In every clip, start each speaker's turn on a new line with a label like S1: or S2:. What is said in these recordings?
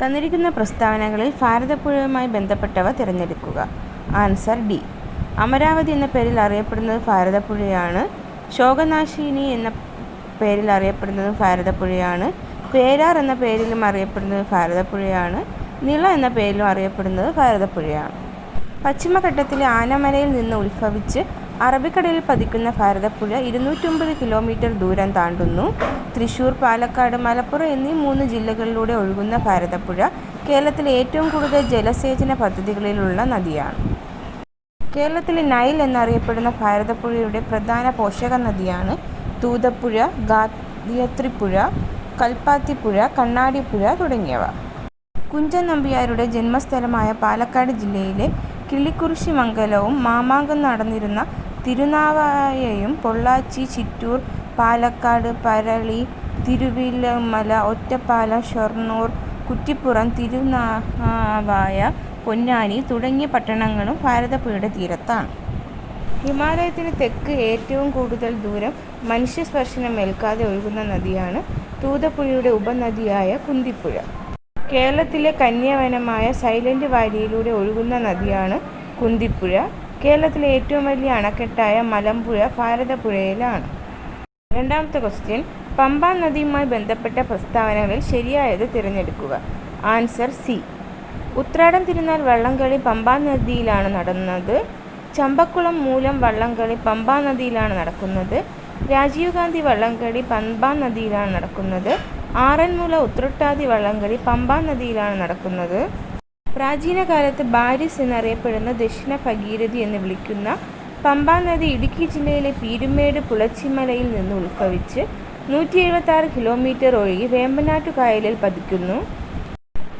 S1: തന്നിരിക്കുന്ന പ്രസ്താവനകളിൽ ഭാരതപ്പുഴയുമായി ബന്ധപ്പെട്ടവ തിരഞ്ഞെടുക്കുക. Answer D. Amaravati എന്ന പേരിൽ അറിയപ്പെടുന്നത് ഭാരതപ്പുഴയാണ്. ശോകനാശിനി എന്ന പേരിൽ അറിയപ്പെടുന്നത് ഭാരതപ്പുഴയാണ്. പേരാർ എന്ന പേരിലും അറിയപ്പെടുന്നത് ഭാരതപ്പുഴയാണ്. നിള എന്ന പേരിലും അറിയപ്പെടുന്നത് ഭാരതപ്പുഴയാണ്. പശ്ചിമഘട്ടത്തിലെ ആനമലയിൽ നിന്ന് ഉത്ഭവിച്ച് അറബിക്കടലിൽ പതിക്കുന്ന ഭാരതപ്പുഴ ഇരുന്നൂറ്റൊമ്പത് കിലോമീറ്റർ ദൂരം താണ്ടുന്നു. തൃശൂർ പാലക്കാട്, മലപ്പുറം എന്നീ മൂന്ന് ജില്ലകളിലൂടെ ഒഴുകുന്ന ഭാരതപ്പുഴ കേരളത്തിലെ ഏറ്റവും കൂടുതൽ ജലസേചന പദ്ധതികളിലുള്ള നദിയാണ്. കേരളത്തിലെ നൈൽ എന്നറിയപ്പെടുന്ന ഭാരതപ്പുഴയുടെ പ്രധാന പോഷക നദിയാണ് തൂതപ്പുഴ, ഗായത്രിപ്പുഴ, കൽപ്പാത്തിപ്പുഴ, കണ്ണാടിപ്പുഴ തുടങ്ങിയവ. കുഞ്ചൻ നമ്പിയാരുടെ ജന്മസ്ഥലമായ പാലക്കാട് ജില്ലയിലെ കിളിക്കുറിശി മംഗലവും മാമാങ്കം നടന്നിരുന്ന തിരുനാവായയും പൊള്ളാച്ചി, ചിറ്റൂർ, പാലക്കാട്, പറളി, തിരുവില്ലമല, ഒറ്റപ്പാലം, ഷൊർണൂർ, കുറ്റിപ്പുറം, തിരുനാവായ, പൊന്നാനി തുടങ്ങിയ പട്ടണങ്ങളും ഭാരതപ്പുഴയുടെ തീരത്താണ്. ഹിമാലയത്തിന് തെക്ക് ഏറ്റവും കൂടുതൽ ദൂരം മനുഷ്യസ്പർശനമേൽക്കാതെ ഒഴുകുന്ന നദിയാണ് തൂതപ്പുഴയുടെ ഉപനദിയായ കുന്തിപ്പുഴ. കേരളത്തിലെ കന്യവനമായ സൈലന്റ് വാലിയിലൂടെ ഒഴുകുന്ന നദിയാണ് കുന്തിപ്പുഴ. കേരളത്തിലെ ഏറ്റവും വലിയ അണക്കെട്ടായ മലമ്പുഴ ഭാരതപ്പുഴയിലാണ്. രണ്ടാമത്തെ ക്വസ്റ്റ്യൻ പമ്പ നദിയുമായി ബന്ധപ്പെട്ട പ്രസ്താവനകളിൽ ശരിയായത് തിരഞ്ഞെടുക്കുക. Answer C. ഉത്രാടം തിരുനാൾ വള്ളംകളി പമ്പാ നദിയിലാണ് നടന്നത്. ചമ്പക്കുളം മൂലം വള്ളംകളി പമ്പാ നദിയിലാണ് നടക്കുന്നത്. രാജീവ് ഗാന്ധി വള്ളംകളി പമ്പാനദിയിലാണ് നടക്കുന്നത്. ആറന്മുള ഉത്രട്ടാതി വള്ളംകളി പമ്പാ നദിയിലാണ് നടക്കുന്നത്. പ്രാചീനകാലത്ത് ബാരിസ് എന്നറിയപ്പെടുന്ന ദക്ഷിണ ഭഗീരഥി എന്ന് വിളിക്കുന്ന പമ്പാ നദി ഇടുക്കി ജില്ലയിലെ പീരുമേട് പുളച്ചിമലയിൽ നിന്ന് ഉത്ഭവിച്ച് നൂറ്റി എഴുപത്തി കിലോമീറ്റർ ഒഴുകി വേമ്പനാട്ടു കായലിൽ പതിക്കുന്നു.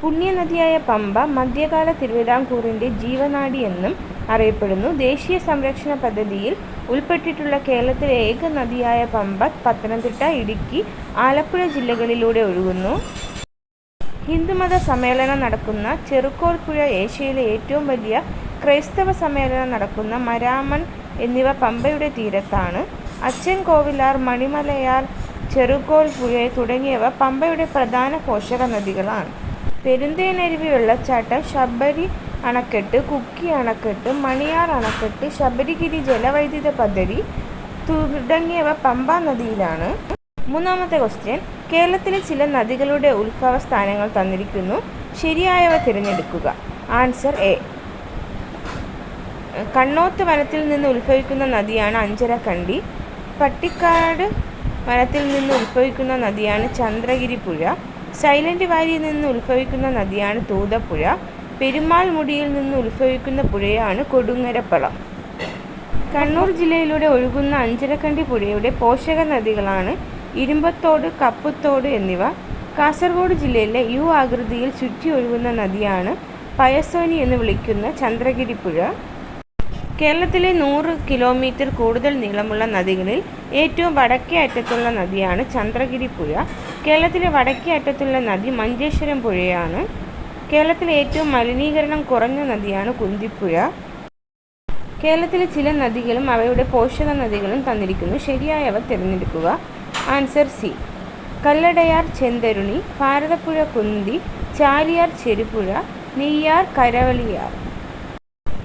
S1: പുണ്യനദിയായ പമ്പ മധ്യകാല തിരുവിതാംകൂറിന്റെ ജീവനാടി എന്നും അറിയപ്പെടുന്നു. ദേശീയ സംരക്ഷണ പദ്ധതിയിൽ ഉൾപ്പെട്ടിട്ടുള്ള കേരളത്തിലെ ഏക നദിയായ പമ്പ പത്തനംതിട്ട, ഇടുക്കി, ആലപ്പുഴ ജില്ലകളിലൂടെ ഒഴുകുന്നു. ഹിന്ദുമത സമ്മേളനം നടക്കുന്ന ചെറുക്കോൽപ്പുഴ പുഴ, ഏഷ്യയിലെ ഏറ്റവും വലിയ ക്രൈസ്തവ സമ്മേളനം നടക്കുന്ന മരാമൺ എന്നിവ പമ്പയുടെ തീരത്താണ്. അച്ഛൻ കോവിലാർ മണിമലയാർ, ചെറുകോൽ പുഴ തുടങ്ങിയവ പമ്പയുടെ പ്രധാന പോഷക നദികളാണ് പെരുന്തേനരുവി വെള്ളച്ചാട്ടം, ശബരി അണക്കെട്ട്, കുക്കി അണക്കെട്ട്, മണിയാർ അണക്കെട്ട്, ശബരിഗിരി ജലവൈദ്യുത പദ്ധതി തുടങ്ങിയവ പമ്പ നദിയിലാണ്. മൂന്നാമത്തെ ക്വസ്റ്റ്യൻ കേരളത്തിലെ ചില നദികളുടെ ഉത്ഭവ സ്ഥാനങ്ങൾ തന്നിരിക്കുന്നു. ശരിയായവ തിരഞ്ഞെടുക്കുക. Answer A. കണ്ണോത്ത് വനത്തിൽ നിന്ന് ഉത്ഭവിക്കുന്ന നദിയാണ് അഞ്ചരക്കണ്ടി. പട്ടിക്കാട് വനത്തിൽ നിന്ന് ഉത്ഭവിക്കുന്ന നദിയാണ് ചന്ദ്രഗിരി പുഴ സൈലന്റ് വാലിയിൽ നിന്ന് ഉത്ഭവിക്കുന്ന നദിയാണ് തൂതപ്പുഴ. പെരുമാൾ മുടിയിൽ നിന്ന് ഉത്ഭവിക്കുന്ന പുഴയാണ് കൊടുങ്ങരപ്പളം കണ്ണൂർ ജില്ലയിലൂടെ ഒഴുകുന്ന അഞ്ചരക്കണ്ടി പുഴയുടെ പോഷകനദികളാണ് ഇരുമ്പത്തോട്, കപ്പത്തോട് എന്നിവ. കാസർഗോഡ് ജില്ലയിലെ യു ആകൃതിയിൽ ചുറ്റി ഒഴുകുന്ന നദിയാണ് പയസോനി എന്ന് വിളിക്കുന്ന ചന്ദ്രഗിരിപ്പുഴ. കേരളത്തിലെ നൂറ് കിലോമീറ്റർ കൂടുതൽ നീളമുള്ള നദികളിൽ ഏറ്റവും വടക്കേ അറ്റത്തുള്ള നദിയാണ് ചന്ദ്രഗിരിപ്പുഴ. കേരളത്തിലെ വടക്കേ അറ്റത്തുള്ള നദി മഞ്ചേശ്വരം പുഴയാണ്. കേരളത്തിലെ ഏറ്റവും മലിനീകരണം കുറഞ്ഞ നദിയാണ് കുന്തിപ്പുഴ. കേരളത്തിലെ ചില നദികളും അവയുടെ പോഷക നദികളും തന്നിരിക്കുന്നു. ശരിയായവ തിരഞ്ഞെടുക്കുക. Answer C. കല്ലടയാർ ചെന്തരുണി, ഭാരതപ്പുഴ കുന്തി, ചാലിയാർ ചെരുപ്പുഴ നെയ്യാർ കരവളിയാർ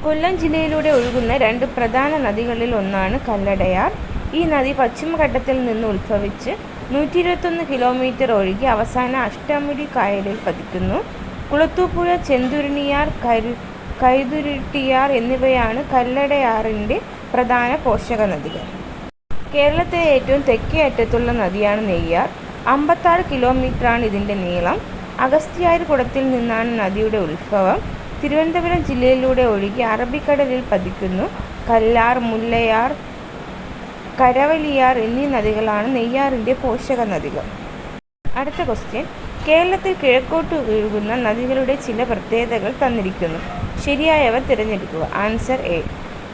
S1: കൊല്ലം ജില്ലയിലൂടെ ഒഴുകുന്ന രണ്ട് പ്രധാന നദികളിൽ ഒന്നാണ് കല്ലടയാർ. ഈ നദി പശ്ചിമഘട്ടത്തിൽ നിന്ന് ഉത്ഭവിച്ച് നൂറ്റി ഇരുപത്തൊന്ന് കിലോമീറ്റർ ഒഴുകി അവസാന അഷ്ടമുടി കായലിൽ പതിക്കുന്നു. കുളത്തൂപ്പുഴ, ചെന്തുരുണിയാർ, കരു കൈതുരുട്ടിയാർ എന്നിവയാണ് കല്ലടയാറിന്റെ പ്രധാന പോഷകനദികൾ. കേരളത്തിലെ ഏറ്റവും തെക്കേ അറ്റത്തുള്ള നദിയാണ് നെയ്യാർ. അമ്പത്താറ് കിലോമീറ്ററാണ് ഇതിന്റെ നീളം. അഗസ്ത്യാർകുടത്തിൽ നിന്നാണ് നദിയുടെ ഉത്ഭവം. തിരുവനന്തപുരം ജില്ലയിലൂടെ ഒഴുകി അറബിക്കടലിൽ പതിക്കുന്നു. കല്ലാർ, മുല്ലയാർ, കരവലിയാർ എന്നീ നദികളാണ് നെയ്യാറിന്റെ പോഷക നദികൾ അടുത്ത ക്വസ്റ്റ്യൻ കേരളത്തിൽ കിഴക്കോട്ട് ഒഴുകുന്ന നദികളുടെ ചില പ്രത്യേകതകൾ തന്നിരിക്കുന്നു. ശരിയായവ തിരഞ്ഞെടുക്കുക. Answer A.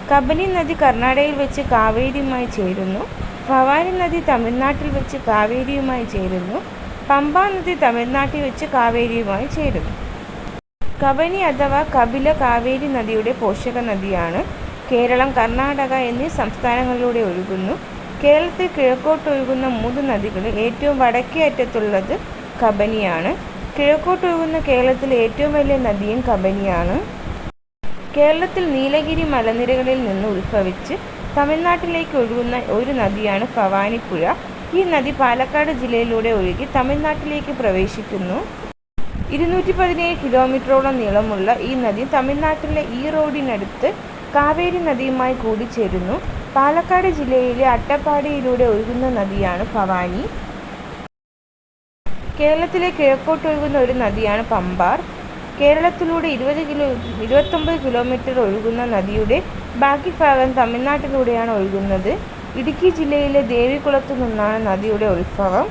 S1: കബനി നദി കർണാടകയിൽ വെച്ച് കാവേരിയുമായി ചേരുന്നു. ഭവാനി നദി തമിഴ്നാട്ടിൽ വെച്ച് കാവേരിയുമായി ചേരുന്നു. പമ്പ നദി തമിഴ്നാട്ടിൽ വെച്ച് കാവേരിയുമായി ചേരുന്നു. കബനി അഥവാ കപില കാവേരി നദിയുടെ പോഷക നദിയാണ് കേരളം, കർണാടക എന്നീ സംസ്ഥാനങ്ങളിലൂടെ ഒഴുകുന്നു. കേരളത്തിൽ കിഴക്കോട്ടൊഴുകുന്ന മൂന്ന് നദികളിൽ ഏറ്റവും വടക്കേ അറ്റത്തുള്ളത് കബനിയാണ്. കിഴക്കോട്ടൊഴുകുന്ന കേരളത്തിലെ ഏറ്റവും വലിയ നദിയും കബനിയാണ് കേരളത്തിൽ നീലഗിരി മലനിരകളിൽ നിന്ന് ഉത്ഭവിച്ച് തമിഴ്നാട്ടിലേക്ക് ഒഴുകുന്ന ഒരു നദിയാണ് ഭവാനിപ്പുഴ. ഈ നദി പാലക്കാട് ജില്ലയിലൂടെ ഒഴുകി തമിഴ്നാട്ടിലേക്ക് പ്രവേശിക്കുന്നു. ഇരുന്നൂറ്റി പതിനേഴ് കിലോമീറ്ററോളം നീളമുള്ള ഈ നദി തമിഴ്നാട്ടിലെ ഈ റോഡിനടുത്ത് കാവേരി നദിയുമായി കൂടിച്ചേരുന്നു. പാലക്കാട് ജില്ലയിലെ അട്ടപ്പാടിയിലൂടെ ഒഴുകുന്ന നദിയാണ് ഭവാനി. കേരളത്തിലെ കിഴക്കോട്ടൊഴുകുന്ന ഒരു നദിയാണ് പമ്പാർ. കേരളത്തിലൂടെ ഇരുപത് കിലോ ഇരുപത്തൊമ്പത് കിലോമീറ്റർ ഒഴുകുന്ന നദിയുടെ ബാക്കി ഭാഗം തമിഴ്നാട്ടിലൂടെയാണ് ഒഴുകുന്നത്. ഇടുക്കി ജില്ലയിലെ ദേവികുളത്തു നിന്നാണ് നദിയുടെ ഉത്ഭവം.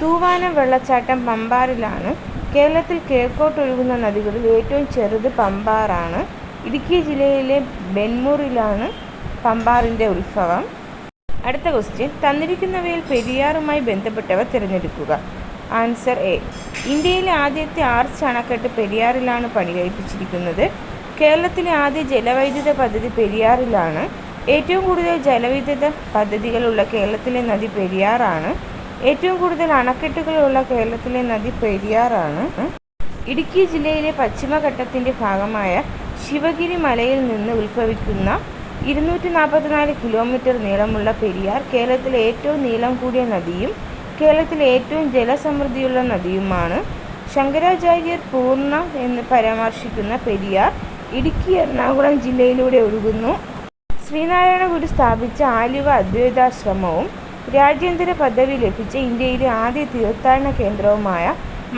S1: തൂവാന വെള്ളച്ചാട്ടം പമ്പാറിലാണ്. കേരളത്തിൽ കിഴക്കോട്ടൊഴുകുന്ന നദികളിൽ ഏറ്റവും ചെറുത് പമ്പാറാണ്. ഇടുക്കി ജില്ലയിലെ ബെന്മൂറിലാണ് പമ്പാറിന്റെ ഉത്ഭവം. അടുത്ത ക്വസ്റ്റ്യൻ തന്നിരിക്കുന്നവയിൽ പെരിയാറുമായി ബന്ധപ്പെട്ടവ തിരഞ്ഞെടുക്കുക. Answer A. ഇന്ത്യയിലെ ആദ്യത്തെ ആർച്ച് അണക്കെട്ട് പെരിയാറിലാണ് പണികഴിപ്പിച്ചിരിക്കുന്നത്. കേരളത്തിലെ ആദ്യ ജലവൈദ്യുത പദ്ധതി പെരിയാറിലാണ്. ഏറ്റവും കൂടുതൽ ജലവൈദ്യുത പദ്ധതികളുള്ള കേരളത്തിലെ നദി പെരിയാറാണ്. ഏറ്റവും കൂടുതൽ അണക്കെട്ടുകളുള്ള കേരളത്തിലെ നദി പെരിയാറാണ്. ഇടുക്കി ജില്ലയിലെ പശ്ചിമഘട്ടത്തിന്റെ ഭാഗമായ ശിവഗിരി മലയിൽ നിന്ന് ഉത്ഭവിക്കുന്ന ഇരുന്നൂറ്റി നാൽപ്പത്തിനാല് കിലോമീറ്റർ നീളമുള്ള പെരിയാർ കേരളത്തിലെ ഏറ്റവും നീളം കൂടിയ നദിയും കേരളത്തിലെ ഏറ്റവും ജലസമൃദ്ധിയുള്ള നദിയുമാണ് ശങ്കരാചാര്യർ പൂർണ എന്ന് പരാമർശിക്കുന്ന പെരിയാർ ഇടുക്കി എറണാകുളം ജില്ലയിലൂടെ ഒഴുകുന്നു. ശ്രീനാരായണ ഗുരു സ്ഥാപിച്ച ആലുവ അദ്വൈതാശ്രമവും രാജ്യാന്തര പദവി ലഭിച്ച ഇന്ത്യയിലെ ആദ്യ തീർത്ഥാടന കേന്ദ്രവുമായ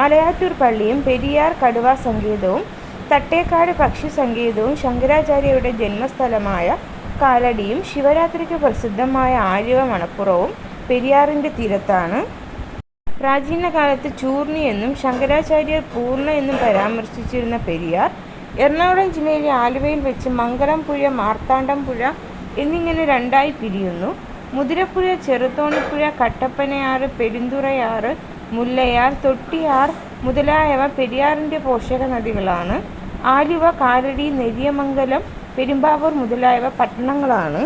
S1: മലയാറ്റൂർ പള്ളിയും പെരിയാർ കടുവ സങ്കേതവും തട്ടേക്കാട് പക്ഷി സങ്കേതവും ശങ്കരാചാര്യയുടെ ജന്മസ്ഥലമായ കാലടിയും ശിവരാത്രിക്ക് പ്രസിദ്ധമായ ആലുവ മണപ്പുറവും പെരിയാറിന്റെ തീരത്താണ്. പ്രാചീന കാലത്ത് ചൂർണി എന്നും ശങ്കരാചാര്യർ പൂർണ എന്നും പരാമർശിച്ചിരുന്ന പെരിയാർ എറണാകുളം ജില്ലയിലെ ആലുവയിൽ വെച്ച് മംഗളം പുഴ മാർത്താണ്ഡം പുഴ എന്നിങ്ങനെ രണ്ടായി പിരിയുന്നു. മുതിരപ്പുഴ ചെറുതോണിപ്പുഴ കട്ടപ്പനയാറ് പെരുന്തുറയാറ് മുല്ലയാർ തൊട്ടിയാർ മുതലായവ പെരിയാറിന്റെ പോഷക നദികളാണ്. ആലുവ കാലടി നെരിയമംഗലം പെരുമ്പാവൂർ മുതലായവ പട്ടണങ്ങളാണ്.